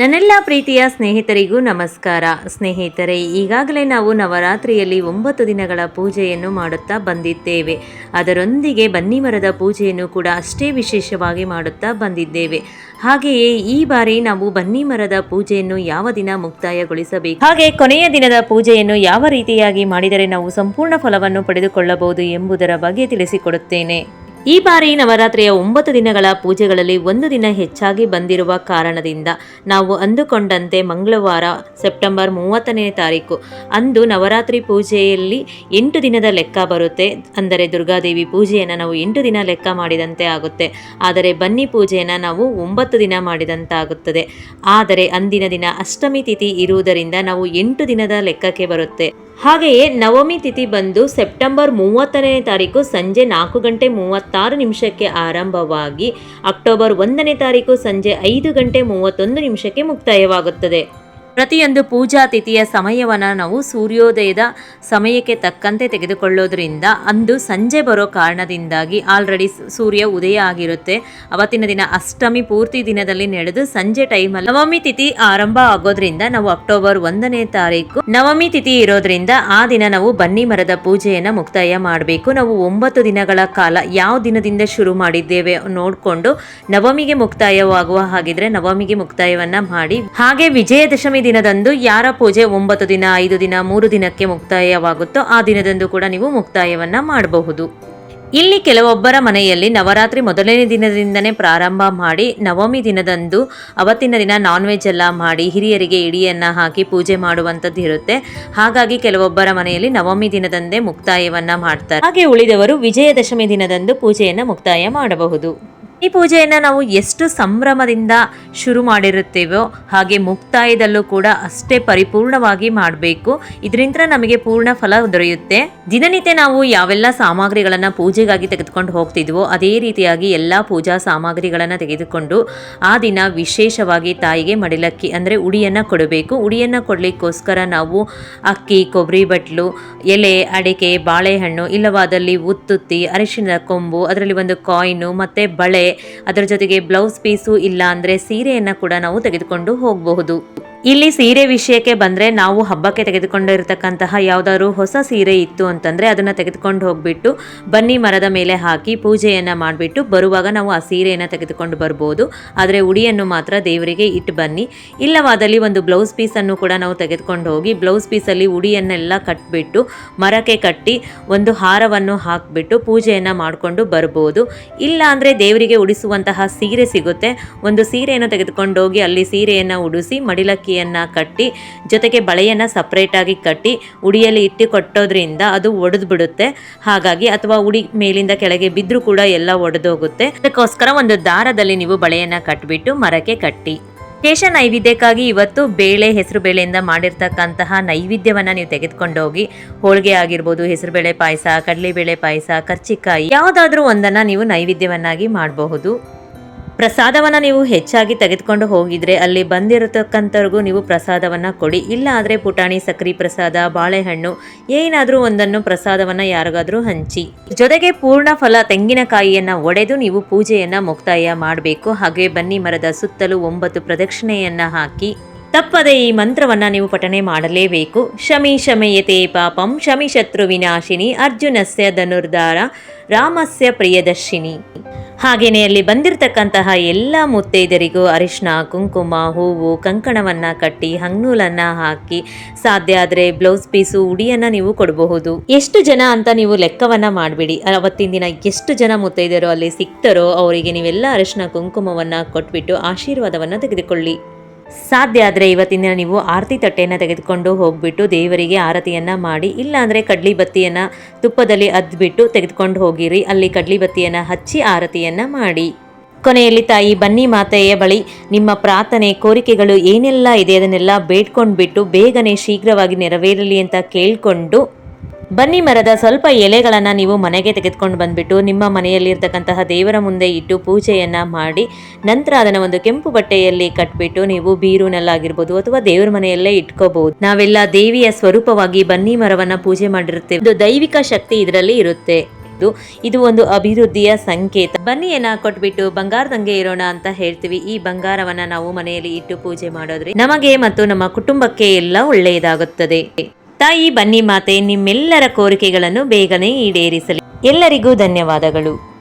ನನ್ನೆಲ್ಲ ಪ್ರೀತಿಯ ಸ್ನೇಹಿತರಿಗೂ ನಮಸ್ಕಾರ. ಸ್ನೇಹಿತರೆ, ಈಗಾಗಲೇ ನಾವು ನವರಾತ್ರಿಯಲ್ಲಿ ಒಂಬತ್ತು ದಿನಗಳ ಪೂಜೆಯನ್ನು ಮಾಡುತ್ತಾ ಬಂದಿದ್ದೇವೆ. ಅದರೊಂದಿಗೆ ಬನ್ನಿ ಮರದ ಪೂಜೆಯನ್ನು ಕೂಡ ಅಷ್ಟೇ ವಿಶೇಷವಾಗಿ ಮಾಡುತ್ತಾ ಬಂದಿದ್ದೇವೆ. ಹಾಗೆಯೇ ಈ ಬಾರಿ ನಾವು ಬನ್ನಿ ಮರದ ಪೂಜೆಯನ್ನು ಯಾವ ದಿನ ಮುಕ್ತಾಯಗೊಳಿಸಬೇಕು, ಹಾಗೆ ಕೊನೆಯ ದಿನದ ಪೂಜೆಯನ್ನು ಯಾವ ರೀತಿಯಾಗಿ ಮಾಡಿದರೆ ನಾವು ಸಂಪೂರ್ಣ ಫಲವನ್ನು ಪಡೆದುಕೊಳ್ಳಬಹುದು ಎಂಬುದರ ಬಗ್ಗೆ ತಿಳಿಸಿಕೊಡುತ್ತೇನೆ. ಈ ಬಾರಿ ನವರಾತ್ರಿಯ ಒಂಬತ್ತು ದಿನಗಳ ಪೂಜೆಗಳಲ್ಲಿ ಒಂದು ದಿನ ಹೆಚ್ಚಾಗಿ ಬಂದಿರುವ ಕಾರಣದಿಂದ ನಾವು ಅಂದುಕೊಂಡಂತೆ ಮಂಗಳವಾರ ಸೆಪ್ಟೆಂಬರ್ ಮೂವತ್ತನೇ ತಾರೀಕು. ಅಂದು ನವರಾತ್ರಿ ಪೂಜೆಯಲ್ಲಿ ಎಂಟು ದಿನದ ಲೆಕ್ಕ ಬರುತ್ತೆ. ಅಂದರೆ ದುರ್ಗಾದೇವಿ ಪೂಜೆಯನ್ನು ನಾವು ಎಂಟು ದಿನ ಲೆಕ್ಕ ಮಾಡಿದಂತೆ ಆಗುತ್ತೆ. ಆದರೆ ಬನ್ನಿ ಪೂಜೆಯನ್ನು ನಾವು ಒಂಬತ್ತು ದಿನ ಮಾಡಿದಂತಾಗುತ್ತದೆ. ಆದರೆ ಅಂದಿನ ದಿನ ಅಷ್ಟಮಿ ತಿಥಿ ಇರುವುದರಿಂದ ನಾವು ಎಂಟು ದಿನದ ಲೆಕ್ಕಕ್ಕೆ ಬರುತ್ತೆ. ಹಾಗೆಯೇ ನವಮಿ ತಿಥಿ ಬಂದು ಸೆಪ್ಟೆಂಬರ್ ಮೂವತ್ತನೇ ತಾರೀಕು ಸಂಜೆ ನಾಲ್ಕು ಗಂಟೆ ಮೂವತ್ತಾರು ನಿಮಿಷಕ್ಕೆ ಆರಂಭವಾಗಿ ಅಕ್ಟೋಬರ್ ಒಂದನೇ ತಾರೀಕು ಸಂಜೆ ಐದು ಗಂಟೆ ಮೂವತ್ತೊಂದು ನಿಮಿಷಕ್ಕೆ ಮುಕ್ತಾಯವಾಗುತ್ತದೆ. ಪ್ರತಿಯೊಂದು ಪೂಜಾ ತಿಥಿಯ ಸಮಯವನ್ನು ನಾವು ಸೂರ್ಯೋದಯದ ಸಮಯಕ್ಕೆ ತಕ್ಕಂತೆ ತೆಗೆದುಕೊಳ್ಳೋದ್ರಿಂದ ಅಂದು ಸಂಜೆ ಬರೋ ಕಾರಣದಿಂದಾಗಿ ಆಲ್ರೆಡಿ ಸೂರ್ಯ ಉದಯ ಆಗಿರುತ್ತೆ. ಅವತ್ತಿನ ದಿನ ಅಷ್ಟಮಿ ಪೂರ್ತಿ ದಿನದಲ್ಲಿ ನಡೆದು ಸಂಜೆ ಟೈಮಲ್ಲಿ ನವಮಿ ತಿಥಿ ಆರಂಭ ಆಗೋದ್ರಿಂದ ನಾವು ಅಕ್ಟೋಬರ್ ಒಂದನೇ ತಾರೀಕು ನವಮಿ ತಿಥಿ ಇರೋದ್ರಿಂದ ಆ ದಿನ ನಾವು ಬನ್ನಿ ಮರದ ಪೂಜೆಯನ್ನು ಮುಕ್ತಾಯ ಮಾಡಬೇಕು. ನಾವು ಒಂಬತ್ತು ದಿನಗಳ ಕಾಲ ಯಾವ ದಿನದಿಂದ ಶುರು ಮಾಡಿದ್ದೇವೆ ನೋಡಿಕೊಂಡು ನವಮಿಗೆ ಮುಕ್ತಾಯವಾಗುವ ಹಾಗಿದ್ರೆ ನವಮಿಗೆ ಮುಕ್ತಾಯವನ್ನ ಮಾಡಿ ಹಾಗೆ ವಿಜಯದಶಮಿ ದಿನದಂದು ಯಾರ ಪೂಜೆ ಒಂಬತ್ತು ದಿನ, ಐದು ದಿನ, ಮೂರು ದಿನಕ್ಕೆ ಮುಕ್ತಾಯವಾಗುತ್ತೋ ಆ ದಿನದಂದು ಕೂಡ ನೀವು ಮುಕ್ತಾಯವನ್ನ ಮಾಡಬಹುದು. ಇಲ್ಲಿ ಕೆಲವೊಬ್ಬರ ಮನೆಯಲ್ಲಿ ನವರಾತ್ರಿ ಮೊದಲನೇ ದಿನದಿಂದನೇ ಪ್ರಾರಂಭ ಮಾಡಿ, ನವಮಿ ದಿನದಂದು ಅವತ್ತಿನ ದಿನ ನಾನ್ ವೆಜ್ ಎಲ್ಲ ಮಾಡಿ, ಹಿರಿಯರಿಗೆ ಇಡಿಯನ್ನ ಹಾಕಿ ಪೂಜೆ ಮಾಡುವಂಥದ್ದು ಇರುತ್ತೆ. ಹಾಗಾಗಿ ಕೆಲವೊಬ್ಬರ ಮನೆಯಲ್ಲಿ ನವಮಿ ದಿನದಂದೇ ಮುಕ್ತಾಯವನ್ನ ಮಾಡ್ತಾರೆ. ಹಾಗೆ ಉಳಿದವರು ವಿಜಯದಶಮಿ ದಿನದಂದು ಪೂಜೆಯನ್ನು ಮುಕ್ತಾಯ ಮಾಡಬಹುದು. ಈ ಪೂಜೆಯನ್ನು ನಾವು ಎಷ್ಟು ಸಂಭ್ರಮದಿಂದ ಶುರು ಮಾಡಿರುತ್ತೇವೋ ಹಾಗೆ ಮುಕ್ತಾಯದಲ್ಲೂ ಕೂಡ ಅಷ್ಟೇ ಪರಿಪೂರ್ಣವಾಗಿ ಮಾಡಬೇಕು. ಇದರಿಂದ ನಮಗೆ ಪೂರ್ಣ ಫಲ ದೊರೆಯುತ್ತೆ. ದಿನನಿತ್ಯ ನಾವು ಯಾವೆಲ್ಲ ಸಾಮಗ್ರಿಗಳನ್ನು ಪೂಜೆಗಾಗಿ ತೆಗೆದುಕೊಂಡು ಹೋಗ್ತಿದ್ವೋ ಅದೇ ರೀತಿಯಾಗಿ ಎಲ್ಲ ಪೂಜಾ ಸಾಮಗ್ರಿಗಳನ್ನು ತೆಗೆದುಕೊಂಡು ಆ ದಿನ ವಿಶೇಷವಾಗಿ ತಾಯಿಗೆ ಮಡಿಲಕ್ಕಿ ಅಂದರೆ ಉಡಿಯನ್ನು ಕೊಡಬೇಕು. ಉಡಿಯನ್ನು ಕೊಡಲಿಕ್ಕೋಸ್ಕರ ನಾವು ಅಕ್ಕಿ, ಕೊಬ್ಬರಿ ಬಟ್ಲು, ಎಲೆ, ಅಡಿಕೆ, ಬಾಳೆಹಣ್ಣು ಇಲ್ಲವಾದಲ್ಲಿ ಉತ್ತುತ್ತಿ, ಅರಿಶಿನ, ಕೊಂಬು, ಅದರಲ್ಲಿ ಒಂದು ಕಾಯಿನು ಮತ್ತು ಬಳೆ ಅದರ ಜೊತೆಗೆ ಬ್ಲೌಸ್ ಪೀಸು ಇಲ್ಲ ಅಂದರೆ ಸೀರೆಯನ್ನು ಕೂಡ ನಾವು ತೆಗೆದುಕೊಂಡು ಹೋಗಬಹುದು. ಇಲ್ಲಿ ಸೀರೆ ವಿಷಯಕ್ಕೆ ಬಂದರೆ ನಾವು ಹಬ್ಬಕ್ಕೆ ತೆಗೆದುಕೊಂಡಿರತಕ್ಕಂತಹ ಯಾವುದಾದ್ರು ಹೊಸ ಸೀರೆ ಇತ್ತು ಅಂತಂದರೆ ಅದನ್ನು ತೆಗೆದುಕೊಂಡು ಹೋಗ್ಬಿಟ್ಟು ಬನ್ನಿ ಮರದ ಮೇಲೆ ಹಾಕಿ ಪೂಜೆಯನ್ನು ಮಾಡಿಬಿಟ್ಟು ಬರುವಾಗ ನಾವು ಆ ಸೀರೆಯನ್ನು ತೆಗೆದುಕೊಂಡು ಬರ್ಬೋದು. ಆದರೆ ಉಡಿಯನ್ನು ಮಾತ್ರ ದೇವರಿಗೆ ಇಟ್ಟು ಬನ್ನಿ. ಇಲ್ಲವಾದಲ್ಲಿ ಒಂದು ಬ್ಲೌಸ್ ಪೀಸನ್ನು ಕೂಡ ನಾವು ತೆಗೆದುಕೊಂಡು ಹೋಗಿ ಬ್ಲೌಸ್ ಪೀಸಲ್ಲಿ ಉಡಿಯನ್ನೆಲ್ಲ ಕಟ್ಬಿಟ್ಟು ಮರಕ್ಕೆ ಕಟ್ಟಿ ಒಂದು ಹಾರವನ್ನು ಹಾಕಿಬಿಟ್ಟು ಪೂಜೆಯನ್ನು ಮಾಡಿಕೊಂಡು ಬರ್ಬೋದು. ಇಲ್ಲ ಅಂದರೆ ದೇವರಿಗೆ ಉಡಿಸುವಂತಹ ಸೀರೆ ಸಿಗುತ್ತೆ. ಒಂದು ಸೀರೆಯನ್ನು ತೆಗೆದುಕೊಂಡು ಹೋಗಿ ಅಲ್ಲಿ ಸೀರೆಯನ್ನು ಉಡಿಸಿ ಮಡಿಲಕ್ಕಿಯನ್ನು ಕಟ್ಟಿ, ಜೊತೆಗೆ ಬಳೆಯನ್ನು ಸಪ್ರೇಟಾಗಿ ಕಟ್ಟಿ, ಉಡಿಯಲ್ಲಿ ಇಟ್ಟು ಕಟ್ಟೋದ್ರಿಂದ ಅದು ಒಡೆದು ಬಿಡುತ್ತೆ ಹಾಗಾಗಿ ಅಥವಾ ಉಡಿ ಮೇಲಿಂದ ಕೆಳಗೆ ಬಿದ್ದರೂ ಕೂಡ ಎಲ್ಲ ಒಡೆದೋಗುತ್ತೆ. ಅದಕ್ಕೋಸ್ಕರ ಒಂದು ದಾರದಲ್ಲಿ ನೀವು ಬಳೆಯನ್ನು ಕಟ್ಟಿಬಿಟ್ಟು ಮರಕ್ಕೆ ಕಟ್ಟಿ. ಶೇಷ ನೈವೇದ್ಯಕ್ಕಾಗಿ ಇವತ್ತು ಬೇಳೆ, ಹೆಸರು ಬೇಳೆಯಿಂದ ಮಾಡಿರ್ತಕ್ಕಂತಹ ನೈವೇದ್ಯವನ್ನು ನೀವು ತೆಗೆದುಕೊಂಡು ಹೋಗಿ ಹೋಳಿಗೆ ಆಗಿರ್ಬೋದು ಹೆಸರುಬೇಳೆ ಪಾಯಸ, ಕಡಲೆಬೇಳೆ ಪಾಯಸ, ಕರ್ಚಿಕಾಯಿ, ಯಾವುದಾದ್ರೂ ಒಂದನ್ನ ನೀವು ನೈವೇದ್ಯವನ್ನಾಗಿ ಮಾಡಬಹುದು. ಪ್ರಸಾದವನ್ನು ನೀವು ಹೆಚ್ಚಾಗಿ ತೆಗೆದುಕೊಂಡು ಹೋಗಿದ್ರೆ ಅಲ್ಲಿ ಬಂದಿರತಕ್ಕಂಥವ್ರಿಗೂ ನೀವು ಪ್ರಸಾದವನ್ನು ಕೊಡಿ. ಇಲ್ಲ ಆದರೆ ಪುಟಾಣಿ, ಸಕ್ರಿ ಪ್ರಸಾದ, ಬಾಳೆಹಣ್ಣು, ಏನಾದರೂ ಒಂದನ್ನು ಪ್ರಸಾದವನ್ನು ಯಾರಿಗಾದರೂ ಹಂಚಿ. ಜೊತೆಗೆ ಪೂರ್ಣ ಫಲ ತೆಂಗಿನಕಾಯಿಯನ್ನು ಒಡೆದು ನೀವು ಪೂಜೆಯನ್ನು ಮುಕ್ತಾಯ ಮಾಡಬೇಕು. ಹಾಗೆ ಬನ್ನಿ ಮರದ ಸುತ್ತಲೂ ಒಂಬತ್ತು ಪ್ರದಕ್ಷಿಣೆಯನ್ನು ಹಾಕಿ. ತಪ್ಪದೆ ಈ ಮಂತ್ರವನ್ನ ನೀವು ಪಠನೆ ಮಾಡಲೇಬೇಕು. ಶಮಿ ಶಮಯತೆ ಪಾಪಂ, ಶಮಿ ಶತ್ರು ವಿನಾಶಿನಿ, ಅರ್ಜುನಸ್ಯ ಧನುರ್ಧಾರ, ರಾಮಸ್ಯ ಪ್ರಿಯದರ್ಶಿನಿ. ಹಾಗೆಯೇ ಅಲ್ಲಿ ಬಂದಿರತಕ್ಕಂತಹ ಎಲ್ಲ ಮುತ್ತೈದರಿಗೂ ಅರಿಶಿನ ಕುಂಕುಮ, ಹೂವು, ಕಂಕಣವನ್ನ ಕಟ್ಟಿ, ಹಂಗ್ನೂಲನ್ನು ಹಾಕಿ, ಸಾಧ್ಯ ಆದರೆ ಬ್ಲೌಸ್ ಪೀಸು, ಉಡಿಯನ್ನ ನೀವು ಕೊಡಬಹುದು. ಎಷ್ಟು ಜನ ಅಂತ ನೀವು ಲೆಕ್ಕವನ್ನ ಮಾಡಬೇಡಿ. ಅವತ್ತಿನ ದಿನ ಎಷ್ಟು ಜನ ಮುತ್ತೈದೆಯರು ಅಲ್ಲಿ ಸಿಗ್ತಾರೋ ಅವರಿಗೆ ನೀವೆಲ್ಲ ಅರಿಶಿನ ಕುಂಕುಮವನ್ನ ಕೊಟ್ಬಿಟ್ಟು ಆಶೀರ್ವಾದವನ್ನ ತೆಗೆದುಕೊಳ್ಳಿ. ಸಾಧ್ಯ ಆದರೆ ಇವತ್ತಿನ ನೀವು ಆರತಿ ತಟ್ಟೆಯನ್ನು ತೆಗೆದುಕೊಂಡು ಹೋಗಿಬಿಟ್ಟು ದೇವರಿಗೆ ಆರತಿಯನ್ನು ಮಾಡಿ, ಇಲ್ಲಾಂದರೆ ಕಡ್ಲಿ ಬತ್ತಿಯನ್ನು ತುಪ್ಪದಲ್ಲಿ ಅದ್ಬಿಟ್ಟು ತೆಗೆದುಕೊಂಡು ಹೋಗಿರಿ. ಅಲ್ಲಿ ಕಡ್ಲಿ ಬತ್ತಿಯನ್ನು ಹಚ್ಚಿ ಆರತಿಯನ್ನು ಮಾಡಿ. ಕೊನೆಯಲ್ಲಿ ತಾಯಿ ಬನ್ನಿ ಮಾತೆಯ ಬಳಿ ನಿಮ್ಮ ಪ್ರಾರ್ಥನೆ, ಕೋರಿಕೆಗಳು ಏನೆಲ್ಲ ಇದೆ ಅದನ್ನೆಲ್ಲ ಬೇಡ್ಕೊಂಡ್ಬಿಟ್ಟು ಬೇಗನೆ ಶೀಘ್ರವಾಗಿ ನೆರವೇರಲಿ ಅಂತ ಕೇಳಿಕೊಂಡು ಬನ್ನಿ ಮರದ ಸ್ವಲ್ಪ ಎಲೆಗಳನ್ನು ನೀವು ಮನೆಗೆ ತೆಗೆದುಕೊಂಡು ಬಂದ್ಬಿಟ್ಟು ನಿಮ್ಮ ಮನೆಯಲ್ಲಿರ್ತಕ್ಕಂತಹ ದೇವರ ಮುಂದೆ ಇಟ್ಟು ಪೂಜೆಯನ್ನು ಮಾಡಿ, ನಂತರ ಅದನ್ನು ಒಂದು ಕೆಂಪು ಬಟ್ಟೆಯಲ್ಲಿ ಕಟ್ಬಿಟ್ಟು ನೀವು ಬೀರೂನಲ್ಲಾಗಿರ್ಬೋದು ಅಥವಾ ದೇವರ ಮನೆಯಲ್ಲೇ ಇಟ್ಕೋಬಹುದು. ನಾವೆಲ್ಲ ದೇವಿಯ ಸ್ವರೂಪವಾಗಿ ಬನ್ನಿ ಮರವನ್ನು ಪೂಜೆ ಮಾಡಿರುತ್ತೇವೆ. ಇದು ದೈವಿಕ ಶಕ್ತಿ ಇದರಲ್ಲಿ ಇರುತ್ತೆ. ಇದು ಒಂದು ಅಭಿವೃದ್ಧಿಯ ಸಂಕೇತ. ಬನ್ನಿಯನ್ನ ಕೊಟ್ಬಿಟ್ಟು ಬಂಗಾರದಂಗೆ ಇರೋಣ ಅಂತ ಹೇಳ್ತೀವಿ. ಈ ಬಂಗಾರವನ್ನ ನಾವು ಮನೆಯಲ್ಲಿ ಇಟ್ಟು ಪೂಜೆ ಮಾಡೋದ್ರೆ. ನಮಗೆ ಮತ್ತು ನಮ್ಮ ಕುಟುಂಬಕ್ಕೆ ಎಲ್ಲ ಒಳ್ಳೆಯದಾಗುತ್ತದೆ. ತಾಯಿ ಬನ್ನಿ ಮಾತೆ ನಿಮ್ಮೆಲ್ಲರ ಕೋರಿಕೆಗಳನ್ನು ಬೇಗನೆ ಈಡೇರಿಸಲಿ. ಎಲ್ಲರಿಗೂ ಧನ್ಯವಾದಗಳು.